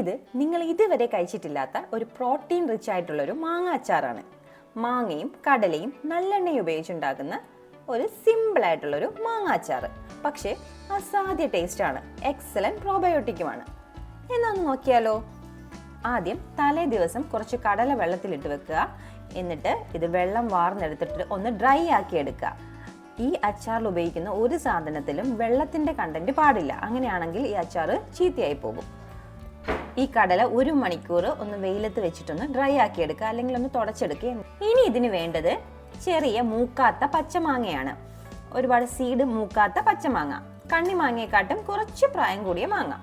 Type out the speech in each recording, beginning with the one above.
ഇത് നിങ്ങൾ ഇതുവരെ കഴിച്ചിട്ടില്ലാത്ത ഒരു പ്രോട്ടീൻ റിച്ച് ആയിട്ടുള്ള ഒരു മാങ്ങ അച്ചാറാണ്. മാങ്ങയും കടലയും നല്ലെണ്ണയും ഉപയോഗിച്ചുണ്ടാക്കുന്ന ഒരു സിമ്പിൾ ആയിട്ടുള്ള ഒരു മാങ്ങ അച്ചാർ പക്ഷേ അസാധ്യ ടേസ്റ്റ് ആണ്. എക്സലന്റ് പ്രോബയോട്ടിക്കുമാണ് എന്നാ ഒന്ന് നോക്കിയാലോ? ആദ്യം തലേ ദിവസം കുറച്ച് കടല വെള്ളത്തിലിട്ട് വെക്കുക. എന്നിട്ട് ഇത് വെള്ളം വാർന്നെടുത്തിട്ട് ഒന്ന് ഡ്രൈ ആക്കി എടുക്കുക. ഈ അച്ചാറിൽ ഉപയോഗിക്കുന്ന ഒരു സാധനത്തിലും വെള്ളത്തിന്റെ കണ്ടന്റ് പാടില്ല. അങ്ങനെയാണെങ്കിൽ ഈ അച്ചാർ ചീത്തയായി പോകും. ഈ കടല ഒരു മണിക്കൂർ ഒന്ന് വെയിലത്ത് വെച്ചിട്ടൊന്ന് ഡ്രൈ ആക്കി എടുക്കുക അല്ലെങ്കിൽ ഒന്ന് തുടച്ചെടുക്കുക ഇനി ഇതിന് വേണ്ടത് ചെറിയ മൂക്കാത്ത പച്ചമാങ്ങയാണ്. ഒരുപാട് സീഡ് മൂക്കാത്ത പച്ചമാങ്ങ. കണ്ണിമാങ്ങയെക്കാട്ടും കുറച്ച് പ്രായം കൂടിയ മാങ്ങ.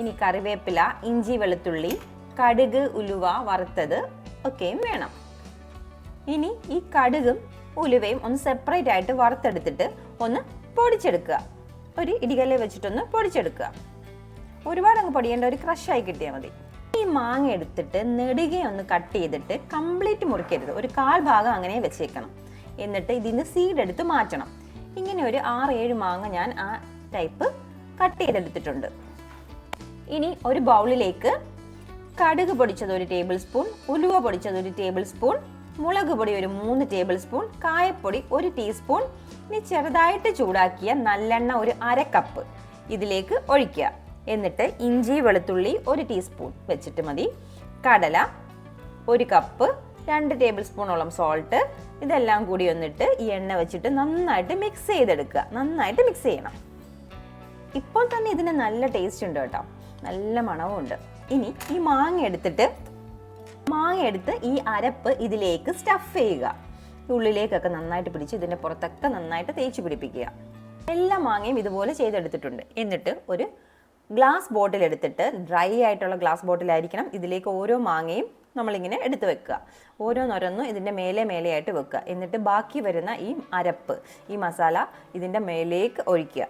ഇനി കറിവേപ്പില ഇഞ്ചി വെളുത്തുള്ളി കടുക് ഉലുവ വറുത്തത് ഒക്കെയും വേണം. ഇനി ഈ കടുകും ഉലുവയും ഒന്ന് സെപ്പറേറ്റ് ആയിട്ട് വറുത്തെടുത്തിട്ട് ഒന്ന് പൊടിച്ചെടുക്കുക. ഒരു ഇടികല്ലിൽ വെച്ചിട്ടൊന്ന് പൊടിച്ചെടുക്കുക. ഒരുപാട് അങ്ങ് പൊടിയേണ്ട ഒരു ക്രഷായി കിട്ടിയാൽ മതി. ഈ മാങ്ങ എടുത്തിട്ട് നെടുകെ ഒന്ന് കട്ട് ചെയ്തിട്ട് കംപ്ലീറ്റ് മുറിക്കരുത്. ഒരു കാൽ ഭാഗം അങ്ങനെ വെച്ചേക്കണം. എന്നിട്ട് ഇതിന് സീഡ് എടുത്ത് മാറ്റണം. ഇങ്ങനെ ഒരു ആറ് ഏഴ് മാങ്ങ ഞാൻ ആ ടൈപ്പ് കട്ട് ചെയ്തെടുത്തിട്ടുണ്ട്. ഇനി ഒരു ബൗളിലേക്ക് കടുക് പൊടിച്ചത് ഒരു ടേബിൾ സ്പൂൺ ഉലുവ പൊടിച്ചത് ഒരു ടേബിൾ സ്പൂൺ മുളക് പൊടി ഒരു മൂന്ന് ടേബിൾ സ്പൂൺ കായപ്പൊടി ഒരു ടീസ്പൂൺ ഇനി ചെറുതായിട്ട് ചൂടാക്കിയ നല്ലെണ്ണ ഒരു അര കപ്പ് ഇതിലേക്ക് ഒഴിക്കുക. എന്നിട്ട് ഇഞ്ചി വെളുത്തുള്ളി ഒരു ടീസ്പൂൺ വെച്ചിട്ട് മതി. കടല ഒരു കപ്പ് രണ്ട് ടേബിൾ സ്പൂണോളം സോൾട്ട് ഇതെല്ലാം കൂടി വന്നിട്ട് ഈ എണ്ണ വെച്ചിട്ട് നന്നായിട്ട് മിക്സ് ചെയ്തെടുക്കുക. നന്നായിട്ട് മിക്സ് ചെയ്യണം. ഇപ്പോൾ തന്നെ ഇതിന് നല്ല ടേസ്റ്റ് ഉണ്ട് കേട്ടോ. നല്ല മണവും ഉണ്ട് ഇനി ഈ മാങ്ങ എടുത്തിട്ട് മാങ്ങ എടുത്ത് ഈ അരപ്പ് ഇതിലേക്ക് സ്റ്റഫ് ചെയ്യുക. ഉള്ളിലേക്കൊക്കെ നന്നായിട്ട് പിടിച്ച് ഇതിന്റെ പുറത്തൊക്കെ നന്നായിട്ട് തേച്ച് പിടിപ്പിക്കുക. എല്ലാ മാങ്ങയും ഇതുപോലെ ചെയ്തെടുത്തിട്ടുണ്ട്. എന്നിട്ട് ഒരു ഗ്ലാസ് ബോട്ടിൽ എടുത്തിട്ട് ഡ്രൈ ആയിട്ടുള്ള ഗ്ലാസ് ബോട്ടിലായിരിക്കണം ഇതിലേക്ക് ഓരോ മാങ്ങയും നമ്മളിങ്ങനെ എടുത്ത് വെക്കുക. ഓരോന്നോരോന്നും ഇതിന്റെ മേലെ മേലെയായിട്ട് വെക്കുക. എന്നിട്ട് ബാക്കി വരുന്ന ഈ അരപ്പ് ഈ മസാല ഇതിന്റെ മേലേക്ക് ഒഴിക്കുക.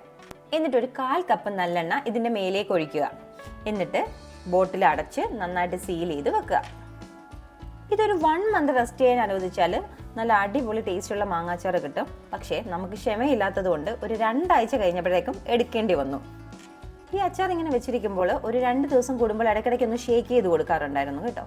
എന്നിട്ട് ഒരു കാൽ കപ്പ് നല്ലെണ്ണ ഇതിന്റെ മേലേക്ക് ഒഴിക്കുക. എന്നിട്ട് ബോട്ടിൽ അടച്ച് നന്നായിട്ട് സീൽ ചെയ്ത് വെക്കുക. ഇതൊരു വൺ മന്ത് റെസ്റ്റ് ചെയ്യാൻ അനുവദിച്ചാൽ നല്ല അടിപൊളി ടേസ്റ്റുള്ള മാങ്ങാച്ചാറ് കിട്ടും. പക്ഷേ നമുക്ക് ക്ഷമയില്ലാത്തത് കൊണ്ട് ഒരു രണ്ടാഴ്ച കഴിഞ്ഞപ്പോഴേക്കും എടുക്കേണ്ടി വന്നു. ഈ അച്ചാർ ഇങ്ങനെ വെച്ചിരിക്കുമ്പോൾ ഒരു രണ്ട് ദിവസം കൂടുമ്പോൾ ഇടയ്ക്കിടയ്ക്ക് ഒന്ന് ഷേക്ക് ചെയ്ത് കൊടുക്കാറുണ്ടായിരുന്നു കേട്ടോ.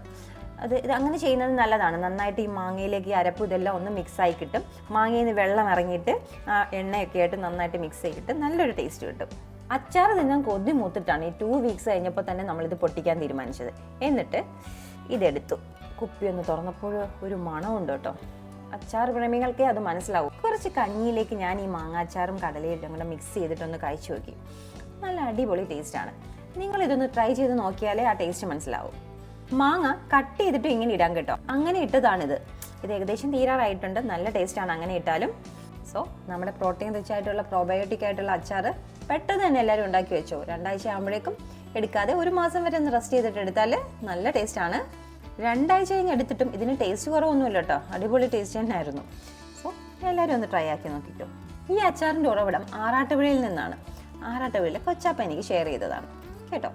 അത് ഇത് അങ്ങനെ ചെയ്യുന്നത് നല്ലതാണ്. നന്നായിട്ട് ഈ മാങ്ങയിലേക്ക് ഈ അരപ്പ് ഇതെല്ലാം ഒന്ന് മിക്സ് ആയി കിട്ടും. മാങ്ങയിൽ നിന്ന് വെള്ളം ഇറങ്ങിയിട്ട് ആ എണ്ണയൊക്കെ ആയിട്ട് നന്നായിട്ട് മിക്സ് ചെയ്തിട്ട് നല്ലൊരു ടേസ്റ്റ് കിട്ടും. അച്ചാർ തിന്നാൻ കൊതി മൂത്തിട്ടാണ് ഈ ടു വീക്സ് കഴിഞ്ഞപ്പോൾ തന്നെ നമ്മളിത് പൊട്ടിക്കാൻ തീരുമാനിച്ചത്. എന്നിട്ട് ഇതെടുത്തു. കുപ്പി ഒന്ന് തുറന്നപ്പോൾ ഒരു മണമുണ്ട് കേട്ടോ. അച്ചാർ പ്രേമികൾക്കേ അത് മനസ്സിലാവും. കുറച്ച് കഞ്ഞിയിലേക്ക് ഞാൻ ഈ മാങ്ങാച്ചാറും കടലയും കൂടെ മിക്സ് ചെയ്തിട്ടൊന്ന് കഴിച്ചു നോക്കി. നല്ല അടിപൊളി ടേസ്റ്റ് ആണ്. നിങ്ങൾ ഇതൊന്ന് ട്രൈ ചെയ്ത് നോക്കിയാലേ ആ ടേസ്റ്റ് മനസ്സിലാവും. മാങ്ങ കട്ട് ചെയ്തിട്ട് ഇങ്ങനെ ഇടാൻ കേട്ടോ. അങ്ങനെ ഇട്ടതാണിത്. ഇത് ഏകദേശം തീരാറായിട്ടുണ്ട്. നല്ല ടേസ്റ്റാണ് അങ്ങനെ ഇട്ടാലും. സോ നമ്മുടെ പ്രോട്ടീൻ റിച്ച് ആയിട്ടുള്ള പ്രോബയോട്ടിക് ആയിട്ടുള്ള അച്ചാർ പെട്ടെന്ന് തന്നെ എല്ലാവരും ഉണ്ടാക്കി വെച്ചോ. രണ്ടാഴ്ച ആകുമ്പോഴേക്കും എടുക്കാതെ ഒരു മാസം വരെ ഒന്ന് റെസ്റ്റ് ചെയ്തിട്ട് എടുത്താൽ നല്ല ടേസ്റ്റാണ് രണ്ടാഴ്ച കഴിഞ്ഞ് എടുത്തിട്ടും ഇതിന് ടേസ്റ്റ് കുറവൊന്നുമില്ല കേട്ടോ. അടിപൊളി ടേസ്റ്റ് തന്നെയായിരുന്നു. സോ എല്ലാവരും ഒന്ന് ട്രൈ ആക്കി നോക്കിക്കോ. ഈ അച്ചാറിന്റെ ഉറവിടം ആറാട്ടുപുഴയിൽ നിന്നാണ്. ആറാട്ടുപുഴയിലെ കൊച്ചാപ്പ എനിക്ക് ഷെയർ ചെയ്തതാണ്. കേട്ടോ?